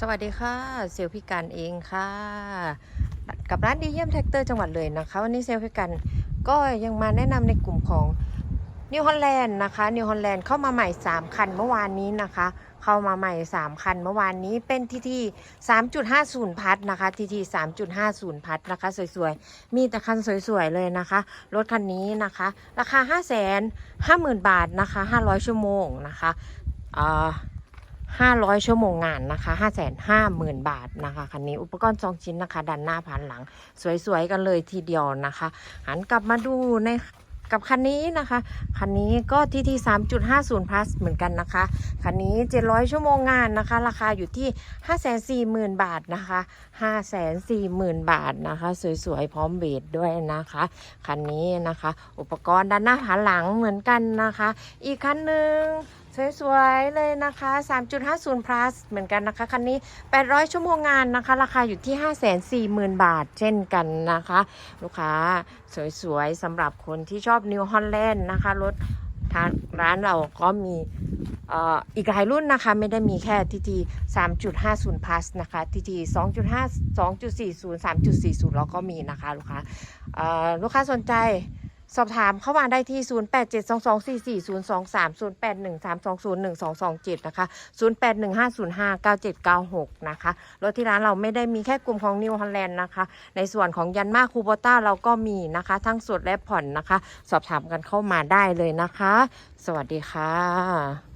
สวัสดีค่ะ เซลพิการเองค่ะ กับร้านดีเยี่ยมแท็กเตอร์จังหวัดเลยนะคะ วันนี้เซลพิการก็ยังมาแนะนำในกลุ่มของนิวฮอลแลนด์นะคะนิวฮอลแลนด์เข้ามาใหม่ 3 คันเมื่อวานนี้นะคะ เข้ามาใหม่ 3 คันเมื่อวานนี้เป็นทีที3.50 พัทนะคะทีที3.50 พัทนะคะ สวยๆ มีแต่คันสวยๆ เลยนะคะ รถคันนี้นะคะ ราคา 5 5 0 0 0 0 บาทนะคะ 500 ชั่วโมงนะคะอ่า 500 ชั่วโมงงานนะคะ 550,000 บาทนะคะ คันนี้อุปกรณ์ 2 ชิ้นนะคะด้านหน้าผ่านหลัง สวยๆ กันเลยทีเดียวนะคะ หันกลับมาดูในกับคันนี้นะคะ คันนี้ก็ทีที3.50 plus เหมือนกันนะคะ คันนี้ 700 ชั่วโมงงานนะคะ ราคาอยู่ที่ 540,000 บาทนะคะ 540,000 บาทนะคะ สวยๆ พร้อมเบสด้วยนะคะ คันนี้นะคะ อุปกรณ์ด้านหน้าผ่านหลังเหมือนกันนะคะ อีกคันหนึ่ง สวยๆเลยนะคะ 3.50 plus เหมือนกันนะคะ คันนี้ 800 ชั่วโมงงานนะคะ ราคาอยู่ที่ 540,000 บาทเช่นกันนะคะ ลูกค้าสวยๆสำหรับคนที่ชอบ New Holland นะคะ รถทางร้านเราก็มีอีกหลายรุ่นนะคะ ไม่ได้มีแค่ทีที3.50 plus นะคะทีที2.5 2.40 3.40เราก็มีนะคะ ลูกค้าลูกค้าสนใจ สอบถามเข้ามาได้ที่ 0872244023 0813201227 นะคะ 0815059796 นะคะ รถที่ร้านเราไม่ได้มีแค่กลุ่มของนิวฮอลแลนด์นะคะ ในส่วนของยันมาคูโบต้าเราก็มีนะคะ ทั้งสดและผ่อนนะคะ สอบถามกันเข้ามาได้เลยนะคะ สวัสดีค่ะ